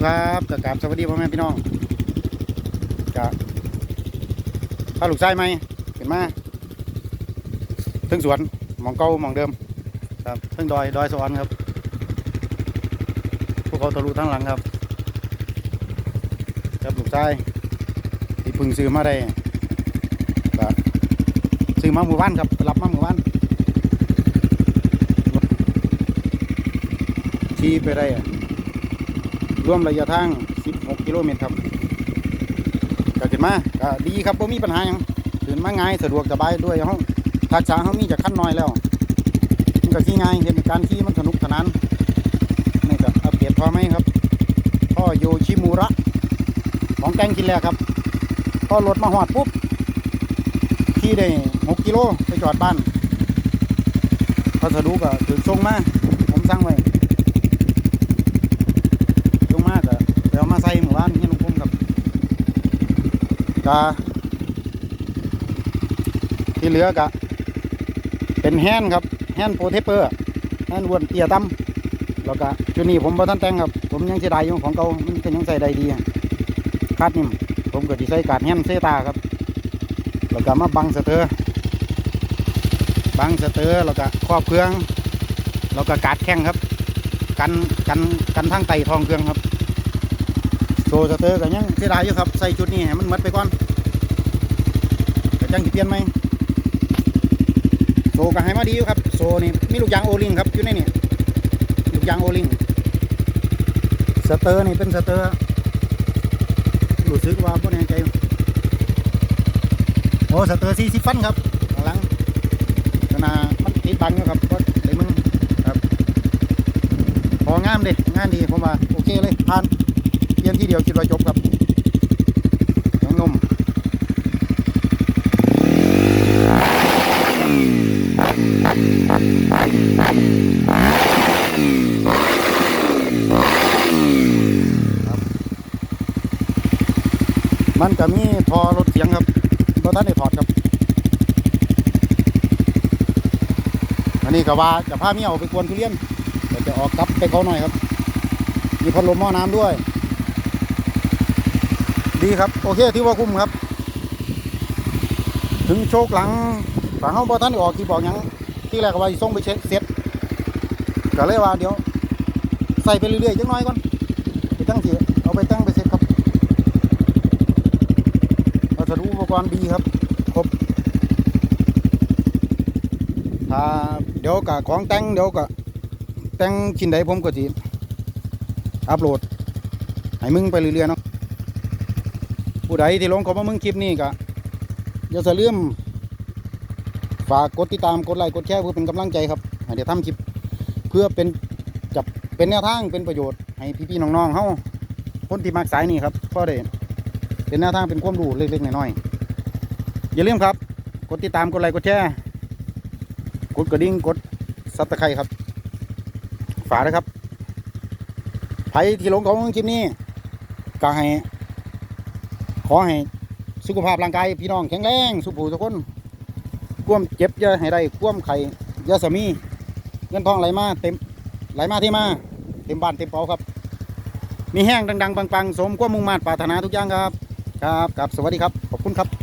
ครับกับกาบสวัสดีพ่อแม่พี่น้องกับข้าลูกไส้ไหมเห็นมาทึงสวนหมองเก่าหมองเดิมครับทึงดอยดอยสวรรค์ครับ พวกเขาทะลุทั้งหลังครับกับลูกไส้ที่พึ่งซื้อมาได้ก็ซื้อมาหมู่บ้านครับรับมาหมู่บ้านขี่ไปได้อะ วมระยะทาง 16 กิโลเมตรครับก็ขึ้นมาก็ดีครับบ่มีปัญหาหยังขึ้นมาง่ายสะดวกสบายด้วยเฮาทักษะเฮามีจากขั้นน้อยแล้วมันก็ขี่ง่ายเห็นการขี่มันสนุกสนานนี่ก็อัปเดตพอไหมครับพ่อโยชิมูระของแต่งกินแล้วครับพอรถมาหอดปุ๊บขี่ได้ 6 กิโลไปจอดบ้านพัสดุก็ถึงส่งมาผมสั่งไว้ ลงมากอะเบ้านนี่ลุงพุ่มครับกาที่เหลือกะเป็นแฮนครับแฮนโปรเทปเปอร์แฮนวนเตียตั้มแล้วก็ชุดนี้ผมบ่ทันแต่งครับ ผมยังเสียดายอยู่ของเก่ามันก็ยังใส่ได้ดีคาดนิ่มผมก็สิใส่การแฮนเซตาครับแล้วก็มาบังสเตอร์บังสเตอร์แล้วก็ครอบเครื่องแล้วก็การดแข้งครับ กันกันกันทางไตทองเครื่องครับ โซสเตอร์ก็ยังเสียดายอยู่ครับ ใส่ชุดนี้ให้มันหมดไปก่อนแต่จังสิเปลี่ยนไหมโซก็ให้มาดีอยู่ครับ โซนี่มีลูกยางโอลิงครับอยู่ในนี่ลูกยางโอลิงสเตอร์นี่เป็นสเตอร์รู้สึกว่าบ่แน่ใจโอ้สเตอร์สี่สิบฟันครับข้างหลังขนาดมันติดบังอยู่ครับก็เลยมึงพองามเด็งานดีผมว่าโอเคเลยผ่าน เรียนที่เดียวคิดว่าจบครับน้องนมมันก็มีทอรถเสียงครับรถท่านได้ถอดครับ อันนี้ก็ว่าจะพาเมียออกไปกวนทุเรียนเดี๋ยวจะออกกลับไปเขาหน่อยครับ มีพัดลมหม้อน้ำด้วย ดีครับ โอเคที่ว่าคุ้มครับ ถึงโชคหลังฝาเขาบอท่านออกที่บอกยังที่แรกว่าสิส่งไปเช็คเสร็จก็เลยว่าเดี๋ยว ใส่ไปเรื่อยๆจังน้อยก่อนไปตั้งเสียเอาไปตั้งไปเสร็จครับวัสดุอุปกรณ์ดีครับครบถ้าเดี๋ยวกับของแต่งเดี๋ยวกับแต่งชิ้นใดผมก็สิอัพโหลด ให้มึงไปเรื่อยๆเนาะ ผู้ใดที่ลงเขอมามึงคลิปนี้ก็อย่าสะลืมฝากกดติดตามกดไลค์กดแชร์เพื่อเป็นกำลังใจครับเดี๋ยวทำคลิปเพื่อเป็นจับเป็นแนวทางเป็นประโยชน์ให้พี่ๆน้องๆเฮาคนที่มักสายนี้ครับก็ได้เป็นแนวทางเป็นความรู้เล็กๆน้อยๆอย่าลืมครับ กดติดตามกดไลค์กดแชร์กดกระดิ่งกดซับตะไคร้ครับ ฝากนะครับไผที่ลงของคลิปนี้ก็ให้ ขอให้สุขภาพร่างกายพี่น้องแข็งแรงสุขภูทุกคนควมเจ็บเย่าให้ได้ควมไข่เยาสมีเงินทองไหลมาเต็มไหลมาที่มาเต็มบ้านเต็มเป๋าครับ มีแห้งดังๆปังๆ สมควมมุ่งมา่ปรารถนาทุกอย่างครับ ครับครับสวัสดีครับ ขอบคุณครับ